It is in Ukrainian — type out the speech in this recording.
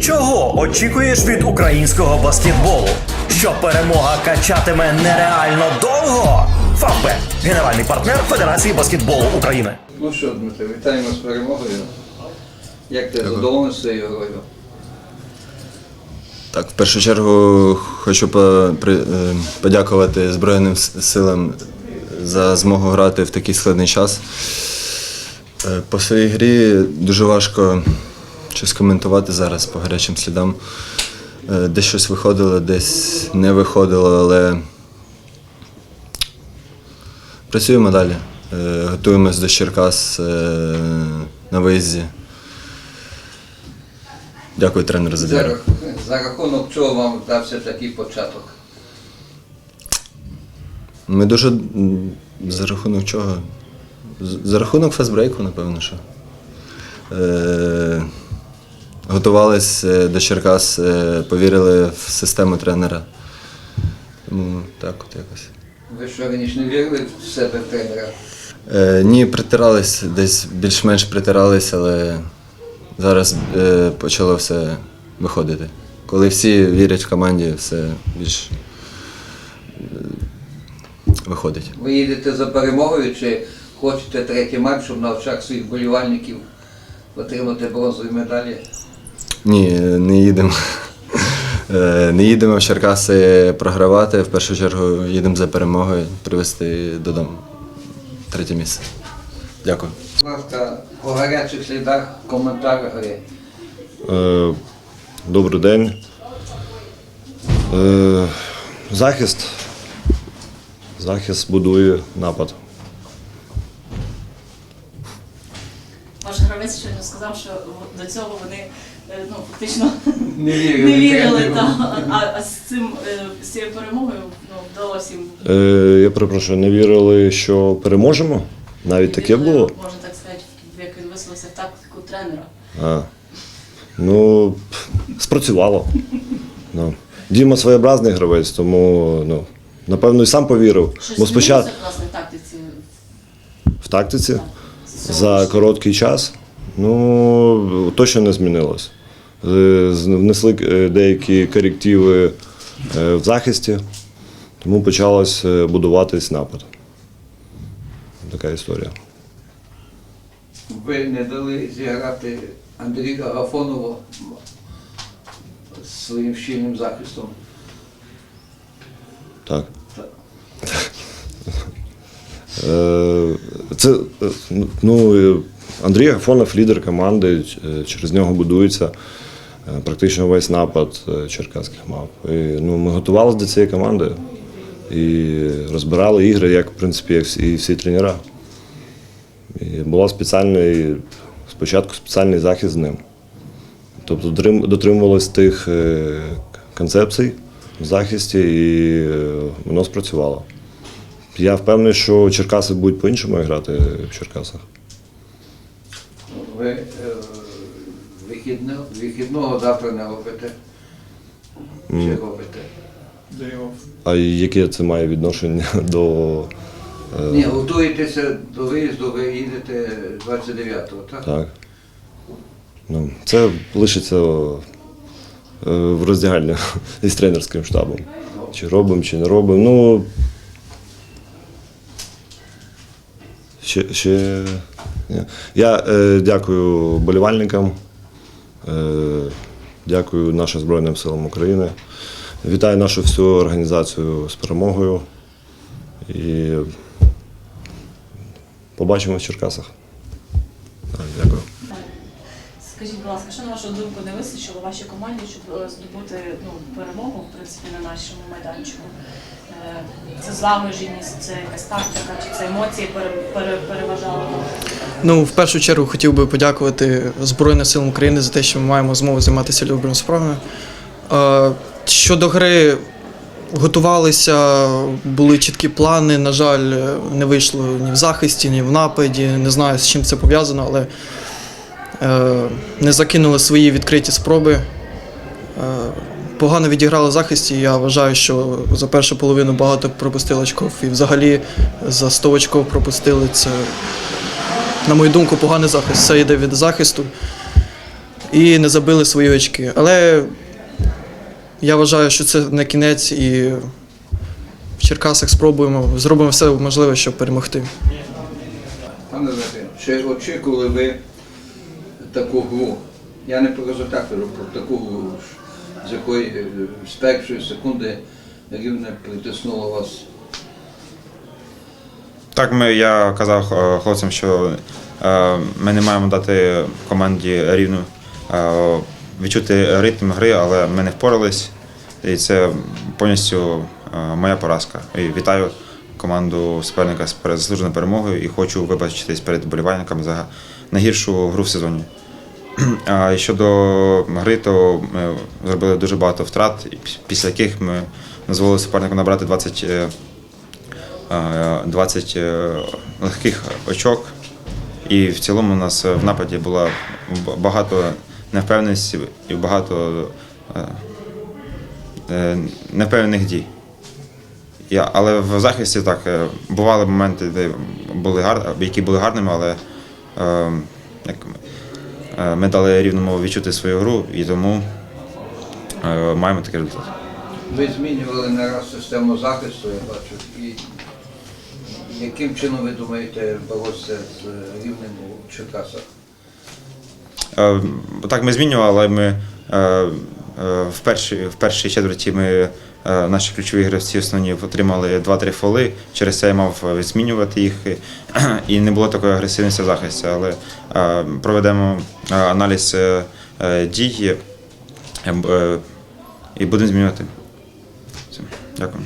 Чого очікуєш від українського баскетболу? Що перемога качатиме нереально довго? Фавбет – генеральний партнер Федерації баскетболу України. Ну що, Дмитро, вітаємо з перемогою. Як ти задоволений своєю грою? Так, в першу чергу хочу е, подякувати Збройним силам за змогу грати в такий складний час. Е, По своїй грі дуже важко щось коментувати зараз по гарячим слідам. Е, Десь щось виходило, десь не виходило, але працюємо далі. Е, Готуємось до Черкас е, на виїзді. Дякую тренеру за За, за рахунок чого вам вдався такий початок? Ми дуже за рахунок чого? За рахунок фастбрейку, напевно, що. Готувались е, до Черкас, е, повірили в систему тренера. Тому так от якось. Ви що раніше не вірили в себе тренера? Е, ні, притирались, десь більш-менш притирались, але зараз е, почало все виходити. Коли всі вірять в команді, все більш е, виходить. Ви їдете за перемогою чи хочете третій матч, щоб на очах своїх болівальників отримати бронзові медалі? Ні, не їдемо. Е, Не їдемо в Черкаси програвати. В першу чергу їдемо за перемогою, привезти додому третє місце. Дякую. Будь ласка, по гарячих слідах коментар гри. Е, Добрий день. Е, Захист. Захист будує напад. Ваш гравець щойно сказав, що до цього вони ну, фактично Не вірили. не вірили. Та, а, а з, цим, е, з цією перемогою ну, вдалося їм. Е, Я перепрошую, не вірили, що переможемо? Навіть таке було? Можна так сказати, як він висловився в тактику тренера. А. Ну, спрацювало. Ну. Діма своєобразний гравець, тому ну, напевно і сам повірив. Щось Бо спочатку власне в тактиці в тактиці цього за короткий час, ну точно не змінилось. Е, Внесли е, деякі корективи е, в захисті, тому почалось будуватись напад. Така історія. Ви не дали зіграти Андрію Агафонову з своїм щільним захистом. Так. Це ну, Андрій Агафонов лідер команди, через нього будується практично весь напад е, черкаських мав. І, ну, ми готувалися до цієї команди і розбирали ігри, як в принципі, як і всі тренера. І була спеціальний, спочатку спеціальний захист з ним. Тобто дотрим- дотримувалось тих е, концепцій в захисті, і е, воно спрацювало. Я впевнений, що Черкаси будуть по-іншому грати в Черкасах. Ви е, вихідно, вихідного завтра не робите. Чи робите? А яке це має відношення до. е, Ні, готуєтеся до виїзду, ви їдете 29-го, так? Так. Ну, це лишиться е, в роздягальні із тренерським штабом. Чи робимо, чи не робимо. Ну. Ще, ще... ні. Я е, дякую болівальникам, дякую нашим Збройним силам України. Вітаю нашу всю організацію з перемогою. І побачимо в Черкасах. Скажіть, будь ласка, що на вашу думку не вистачило вашій команді, щоб е, здобути ну, перемогу в принципі на нашому майданчику? Е, Це злагодженість, це якась тактика, чи це емоції пере, пере, переважали? Ну, в першу чергу хотів би подякувати Збройним силам України за те, що ми маємо змогу займатися любими справами. Е, Щодо гри готувалися, були чіткі плани. На жаль, не вийшло ні в захисті, ні в нападі. Не знаю, з чим це пов'язано, але не закинули свої відкриті спроби. Е, Погано відіграли захисті. Я вважаю, що за першу половину багато пропустили очков. І взагалі за 100 очков пропустили це на мою думку, поганий захист. Все йде від захисту. і не забили свої очки. Але я вважаю, що це не кінець, і в Черкасах спробуємо, зробимо все можливе, щоб перемогти. Пане Вадим, чи очікували ви таку гру? Я не про результат кажу, про таку з якої з першої секунди рівне притиснуло вас. Так, ми, я казав е, хлопцям, що е, ми не маємо дати команді рівну е, відчути ритм гри, але ми не впорались. І це повністю е, моя поразка. І вітаю команду суперника з заслуженою перемогою і хочу вибачитись перед вболівальниками за найгіршу гру в сезоні. А щодо гри, то ми зробили дуже багато втрат, після яких ми дозволили супернику набрати 20 е, е, 20 е, легких очок. І в цілому у нас в нападі було багато невпевненості і багато е, е, дій. Я, але в захисті так е, бували моменти, де були гар, які були гарними, але е, як, е, ми дали рівному відчути свою гру і тому е, маємо такий результат. Ви змінювали не раз систему захисту, я бачу. І яким чином ви думаєте боротися з рівнем у Черкасах? Е, Так, ми змінювали, але ми е, е, в першій, в першій четверті ми, е, наші ключові гравці основні отримали 2-3 фоли. Через це я мав е, змінювати їх. І не було такої агресивності в захисті. Але е, проведемо е, аналіз е, е, дій е, е, і будемо змінювати. Дякую.